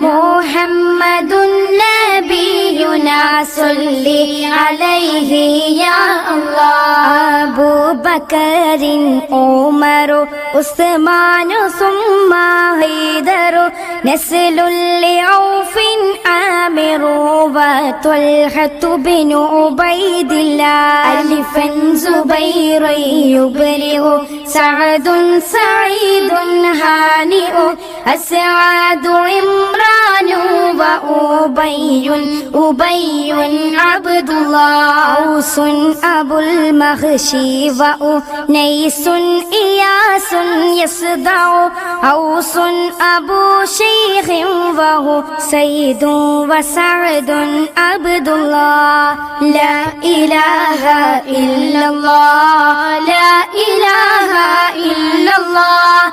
محمد نبينا صل عليه يا الله أبو بكر عمر عثمان ثم هيدر نسل لعوف عامر وطلحة بن عبيد الله ألفا زبير يبرئ سعد سعيد هانئ أسعد عمران وأبي أبي عبد الله أوس أبو المغشي وأنيس إياس يصدع أوس أبو شيخ وهو سيد وسعد عبد الله. لا إله إلا الله لا إله إلا الله.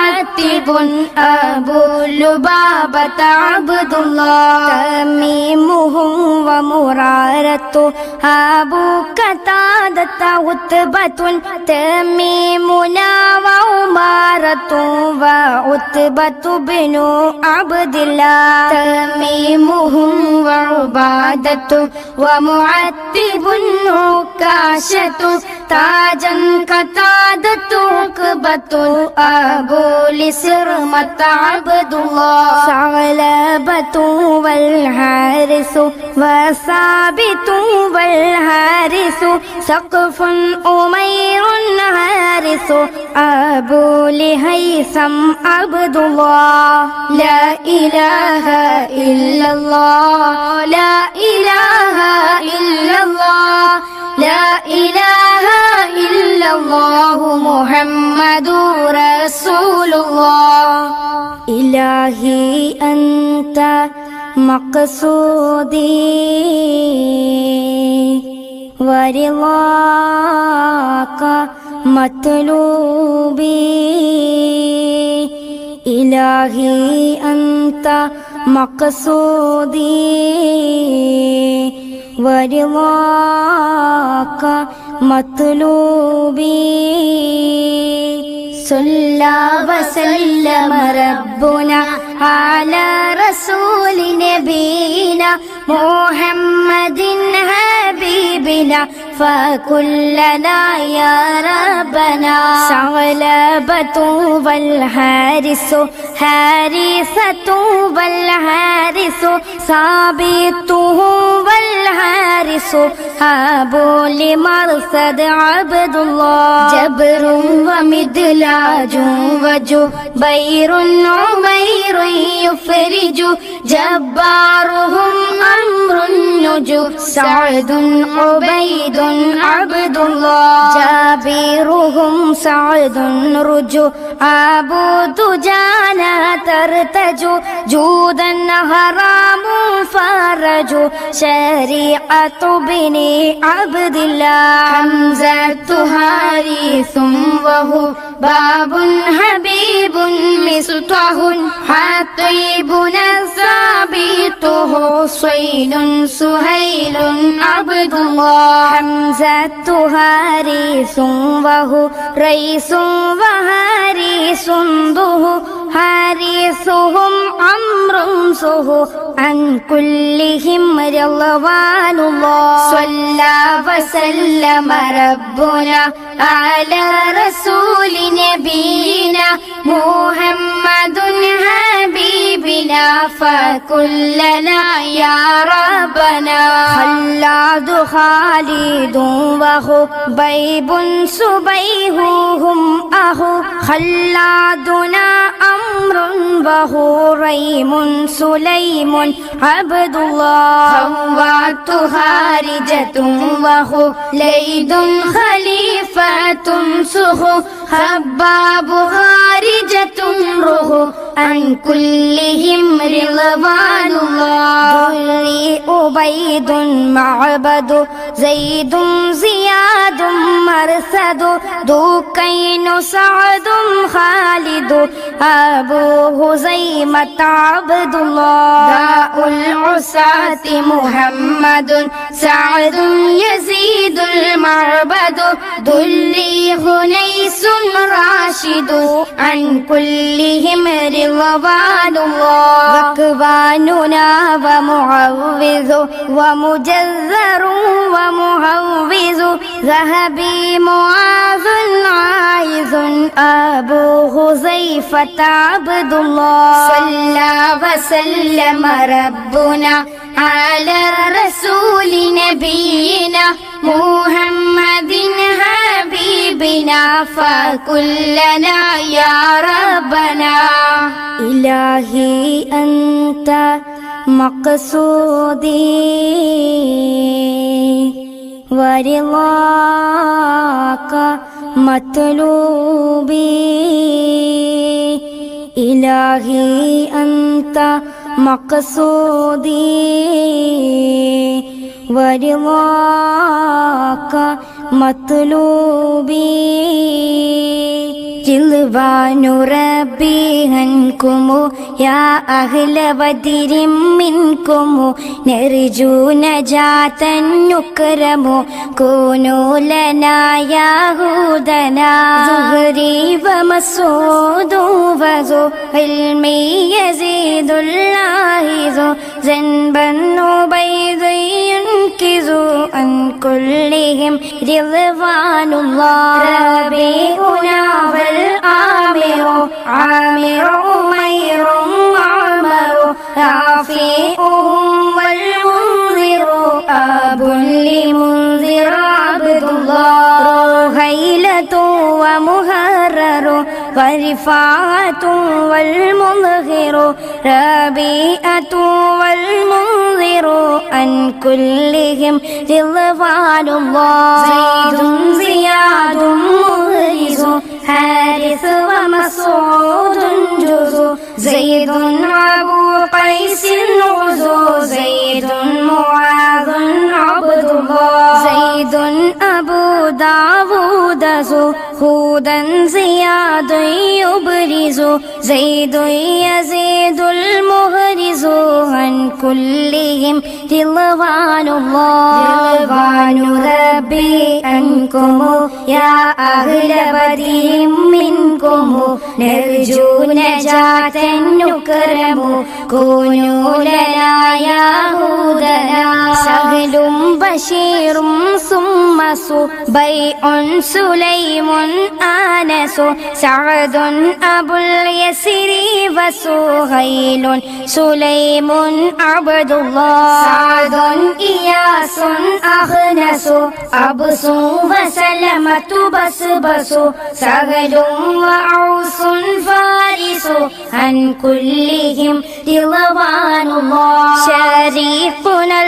ومعتب أبو لبابة عبد الله تميمهم ومرارة أبو قتادة عتبة تميمنا وعمارة وعتبة بن عبد الله تميمهم وعبادة ومعتب عكاشة تاجا قتادة عقبة أبو لسرمة عبد الله ثعلبة والحارث وثابت والحارث سقف أمير حارث أبو لهيثم عبد الله لا إله إلا الله. لا إله إلا الله. لا إله إلا الله محمد رسول الله إلهي أنت مقصودي ورضاك مطلوبي إلهي أنت مقصودي വരുവാക്ക മത്തുലൂബി സുല്ലാ വസല്ലമ റബ്ബുന ആല റസൂലിനെ ബീന محمد حبيبنا فكلنا يا ربنا. ثعلبة والحارس حارثة والحارس ثابته والحارس أبو لمرصد عبد الله جبر ومدلاج وجبير عمير يفرج جبارهم أمر النجو سعد عبيد عبد الله جابرهم سعد رجو أبو دجانا ترتجو. جودا حرام فرج شريعة بني عبد الله حمزة حارث وهو باب حبيب مصطح حطيبنا ثابته صيل سهيل عبد الله حمزة حارث وهو ريس وحارس ذه حارثهم أمر سه عن كلهم رضوان الله. صلى وسلم ربنا على رسول نبينا محمد حبيبنا. فكلنا يا ربنا. خلاد خالد وخبيب سبيههم أخو. خلادنا أمر وهو ريم سليم عبد الله خوات خارجة وهو ليد خليفة سخو. خباب خارجة روح عن كلهم رضوان الله. ذري أبيد معبد زيد زياد مرثد دوكين سعد خالد أبو هزيمة عبد الله. داء العساة محمد سعد يزيد المعبد. دلي هنيس راشد عن كلهم رضوان الله. ركباننا ومعوذ ومجذر ومهوذ. ذهبي معاذ عايذ أبو حذيفة عبد الله. صلى وسلم ربنا على رسول نبينا محمد حبيبنا فكلنا يا ربنا. إلهي أنت مقصودي ورضاك مطلوبي. إلهي أنت മക്കസൂദീ വരുവാക്ക മത്തുലൂബീ ജിൽവാനുറബിഹൻകുമു യാ അഹ്ലവതിരിം മിൻകുമു നർജൂന ജാതൻ നുക്രമു കൂനൂലനായ ഹൂദന സുഹരി വമസൂദു വസു ഇൽമി യസീദുല്ലാഹിസു ജൻബൻ ഉബൈദുൻ കിസു അൻ കുല്ലിഹിം റിദ്വാനുല്ലാഹ് റബീഉനാ والآمر عامر أمير معمر رافئهم والمنذر. أب لمنذر عبد الله. رهيلة ومهرر. ورفاعة والمظهر ربيئة والمنذر. عن كلهم رضوان الله. زيد زياد داود زو هودا زياد يبرز زيد يزيد المهرز عن كلهم رضوان الله رضوان ربي عنكم يا أهل بدر منكم نرجو نجاة نكرم كونوا لنا يا هودنا سهل بشير ثم بيع سليم آنس. سعد أبو اليسر وسهيل سليم عبد الله. سعد إياس أخنس أبس وسلمة بسبس سهل وعوس فارس. عن كلهم رضوان الله. شريقنا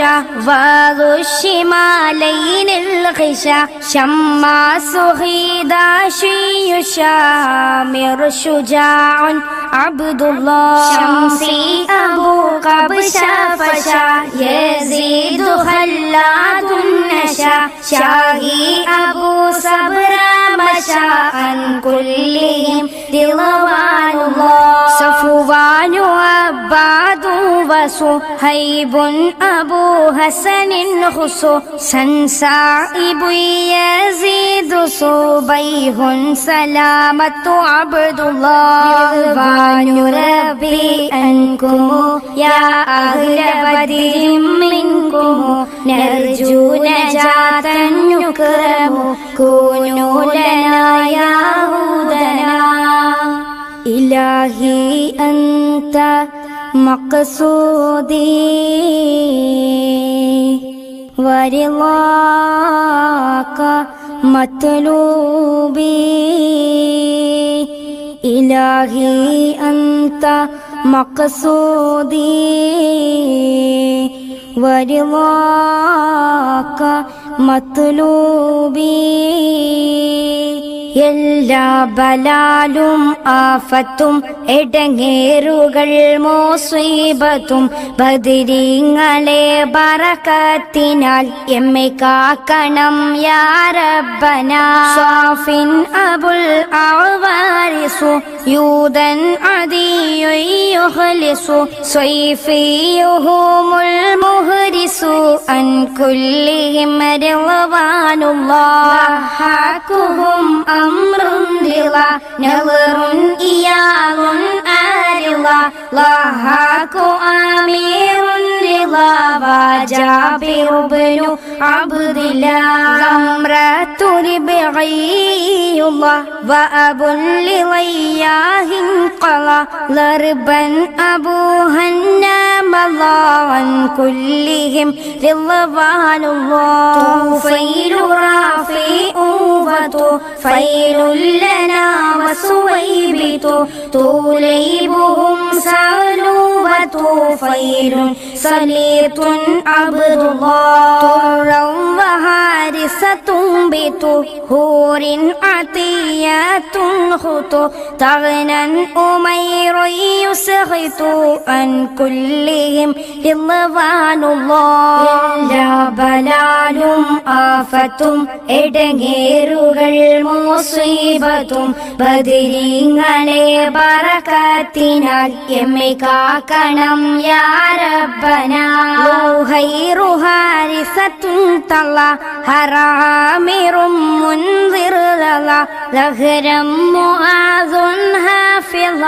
العشا فاض الشمالين الغشا شماس غيدا شي شامر شجاع عبد الله شمسي أبو قبشا فشا يزيد خلاد نشا. شاهي أبو صبر مشى عن كلهم رضوان الله. صفوان وعباد وصهيب أبو حسن خصو سنسائب يزيد صبيه سلامة عبد الله رضوان ربي أنكم يا أهل بدر منكم نرجو نجاة نكرم كونوا لنا يا هود إلهي أنت مقصودي ورضاك مطلوبي إلهي أنت مقصودي ورضاك مطلوبي എല്ലാ ബലാലും ആഫത്തും എടങ്ങേറുകൾ മോസ്വീപത്തും ബദിരിങ്ങളെ ബറക്കത്തിനാൽ എമ്മെ കാക്കണം യാരബന സ്വാഫിൻ അബുൽ ആവാരിസു യൂതൻ അതിയുഹ്ലിസു സ്വൈഫിയുഹുമുൽ മുഹരിസു അൻ കുല്ലിഹിം രവാനുള്ള ആ أمر رضا نظر إياه آرضا ضحاك أمير رضا وجابر بن عبد الله زمرة ربعي الله وأبو لغياه قضى ضربا أبوها النام الله عن كلهم رضوان الله. طوفيل رافئ وطفيل لنا وسويبت. توليبهم سالوا وطفيل سليط عبد الله طرا وهارسة بطهور عطيات خطو تغنى أمير يسخط عن كلهم رضوان الله എല്ലാ ബലാലും ആഫത്തും എടങ്ങേറുകൾ മുസീബത്തും ബദിരിങ്ങളെ ബറക്കത്തിനാൽ എമ്മെ കാക്കണം യാരബന ഹറാമിറും മുൻതിർല ലഹരം മുആദുൻ ഹാഫിള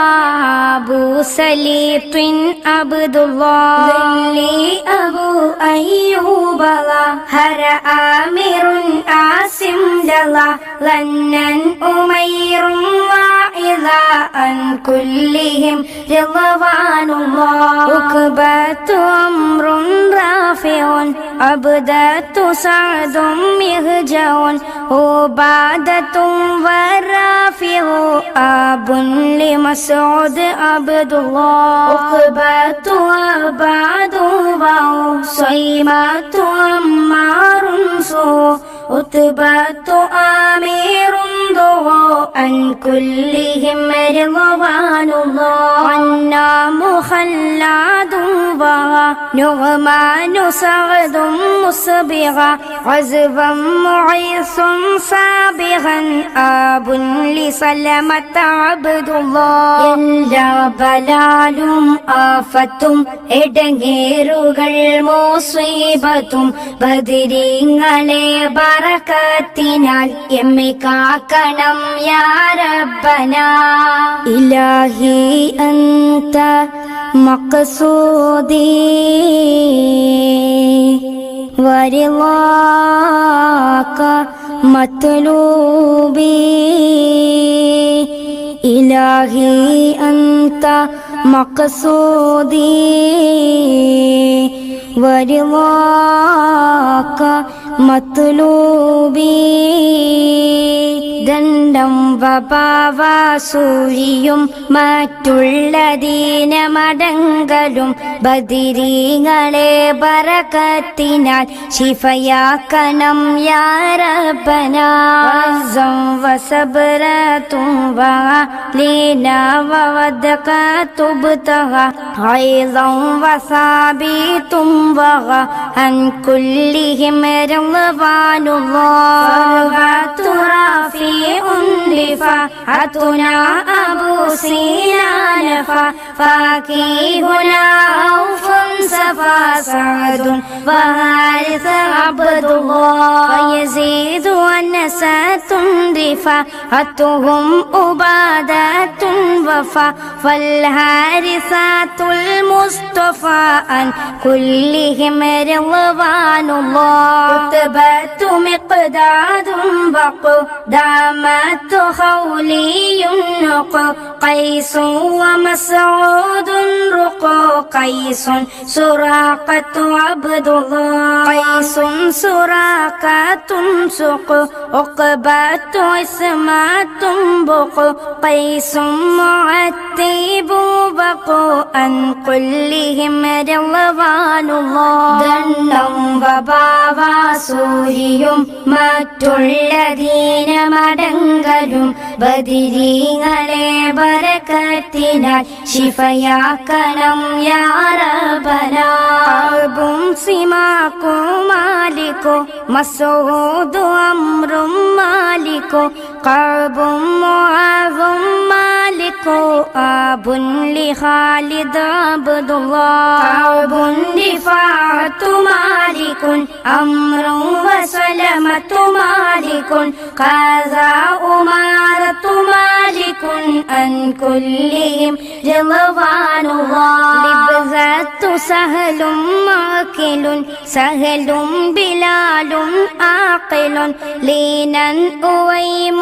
അബൂ സലീത്തിൻ അബ്ദുല്ലാഹ് അബൂ അയ്യൂബ ഹര ആമിറുൻ ആസിം ലല ലന്നൻ ഉമൈറും വാഇദ അൻ കുല്ലിഹിം وضعن الله. ركبة أمر رافع عبدة سعد مهجع عبادة والرافع أب لمسعود عبد الله عقبة أبعد باو سيمة أمار سو عتبة أمير عن كلهم رضوان الله عنا مخلد وغى نغمان سعد مسبغا عزبا معيص سابغا آب لسلمة عبد الله എല്ലാ ബലാലും ആഫത്തും എടങ്ങേറുകൾ മോസീബത്തും ബദിരിങ്ങളെ ബറക്കത്തിനാൽ എമ്മെ കാക്കണം യാരബന ഇലാഹി അന്ത മഖസൂദി. വരിളാക മത്ലൂബി. ഇലാഹി അന്ത മഖസൂദി. വരിളാക മത്തുലൂബി ദണ്ഡം വപാവാസൂരിയും മറ്റുള്ളതീന മടങ്കലും ബദിരീങ്ങളെ പറക്കത്തിനാൽ ശിഫയാക്കണം യാരപ്പനാസം വസബരത്തും തുബ്തഹ ഐദം വസാബി വഹ അൻ കുല്ലിഹിമരം رضوان الله فالبعث رفيع دفاعتنا أبو سينا نفا فاكيهنا أو سعد وهارث عبد الله ويزيد ونسات رفاعتهم أبادة وفا فالهارثات المصطفى عن كلهم رضوان الله. رتبة مقداد بقدامت خولي نق قيس ومسعود رق قيس سراقة عبد الله قيس سراقة سق عقبة اسمة بق قيس معتب بق عن كلهم رضوان الله ദണ്ണം വബാവാസൂരിയും മറ്റുള്ള ദീനമടങ്കലും ബദിരീങ്ങളെ ബരക്കത്തിനാൽ ശിഫയാക്കണം شباب سماكم مالك مسعود أمر مالكو قرب معظم مالكو أب لخالد عبد الله. قرب دفاعة مالك أمر وسلمة مالك. قذا أمر مالك عن كلهم رضوان الله لبذة سهل معقل سهل بلال عاقل لينا أويم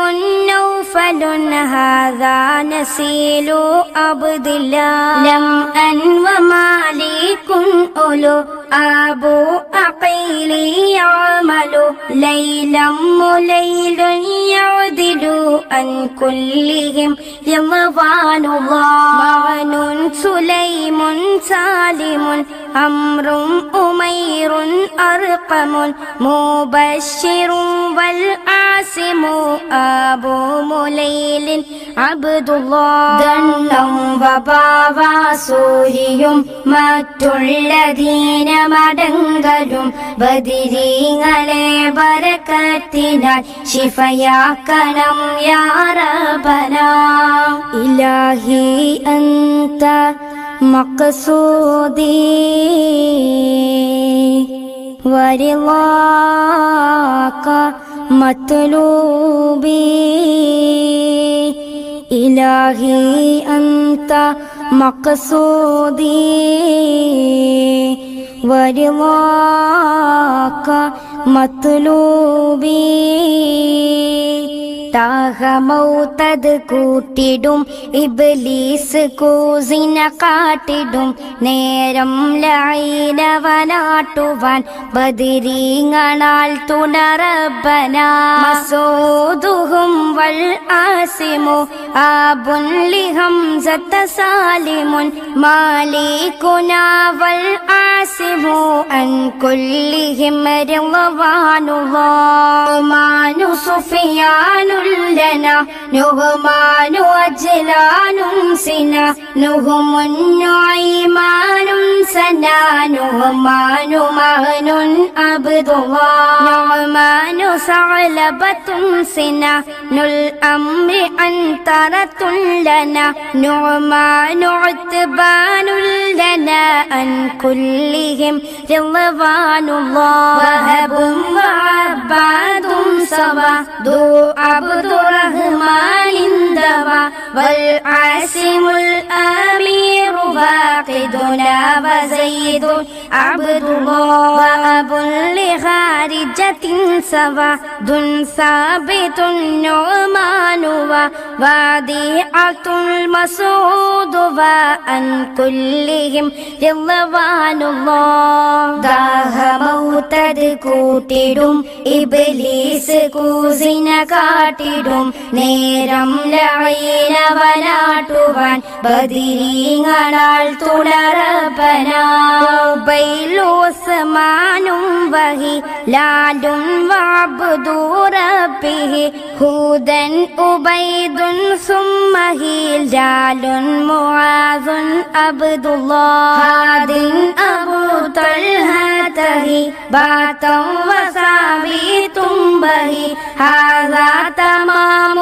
نوفل هذا نسيل عبد الله لم أن ومالك أولو أبو أقيل يعمل ليلا مليل يعدل عن كلهم رضوان الله معن سليم سالم أمر أمير أرقم مبشر والعاصم أبو مليل عبد الله ദണ്ണം വബാവാസൂരിയും മറ്റുള്ള ദീനമടങ്കലും ബദിരീങ്ങളെ ബരക്കത്തിനാൽ ശിഫയാക്കണം യാറബന ഇലാഹി അന്ത മക്കസൂദി വരിവാക്ക മത്തലൂബി ഇലാഹി അന്ത മക്കസൂദി വരിവാക്ക മത്തലൂബീ താഹമൗത്തത് കൂട്ടിടും ഇബ്ലീസ് കൂസിന കാട്ടിടും. നേരം ലൈലവനാട്ടുവാൻ ബദിരീങ്ങളാൽ തുണറബന. മസൂദുഹും വൽ ആസിമു ആബുൻ ലിഹം സത്ത സാലിമുൻ മാലികുനാ വൽ ആസിമു അൻ കുല്ലിഹിം റളവാനുല്ലാഹ് മാനു سفيان لنا نغمان وجلان سنا نهم نعيمان سنا نغمان مهن عبد الله نعمان ثعلبة سنا الأمر أنترة لنا نعمان عتبان لنا أن كلهم رضوان الله وهب وعباد سبا عبد الرحمن دوا والعاصم الأمير فاقدنا وزيد عبد الله وأب لخارجة سوا دن ثابت النعمان وواديعة المسعود وأن كلهم رضوان الله ദാഹമൗത്തത് കൂട്ടിടും ഇബലീസ് കൂസിന കാട്ടിടും. നേരം ലൈനവനാട്ടുവാൻ ബദിരീങ്ങളാൽ തുടരപ്പനാബൈലോസ്മാനും വഹി ലാലും വാബുദൂറബിഹി ഹൂദൻ ഉബൈദുൻ സുമ്മഹി ലാലുൻ മുആദുൻ അബ്ദുല്ലാഹിൻ അബൂ تستهي باتا وسامي تنبهي هذا تمام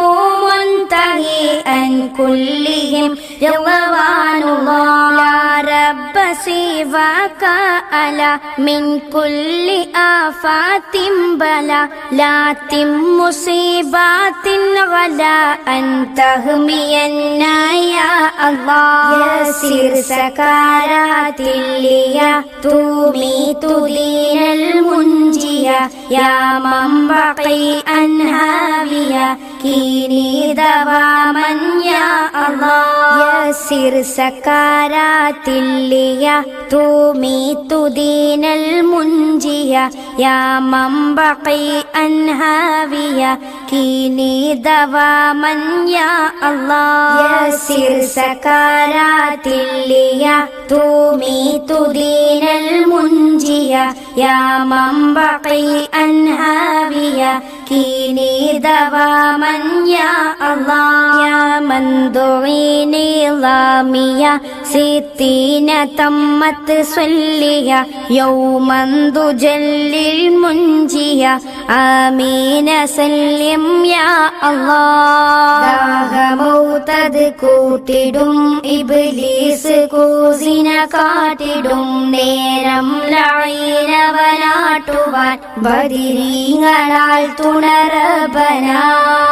منتهي أن كلهم جوان الله يا رب سواك ألا من كل آفات بلا لا تم مصيبات غلا أن تهمي يا الله يسير سكرات اللي تميت المنجية يا من بقي أنهابيا كيني دواما يا الله يسر سكارات اللي تميت دين المنجية يا من بقي أنهابيا كيني دواما يا الله يسر سكارات اللي تميت دين المنجية يا من بقي أنهابيا كيني دواما റഹ്മാൻ യാ അല്ലാ യാ മൻദുഇനി ലാമിയ സിത്തീന തമ്മത്ത് സ്വല്ലിയ യൗമന്തു ജല്ലിൽ മുഞ്ചിയ ആമീന സല്യം യാ അല്ലാ ദാഹമൗതത് കൂട്ടിടും ഇബ്ലീസ് കൂസിന കാട്ടിടും നേരം ലൈനവനാട്ടുവാൻ ബദിരീങ്ങളാൽ തുണറബനാ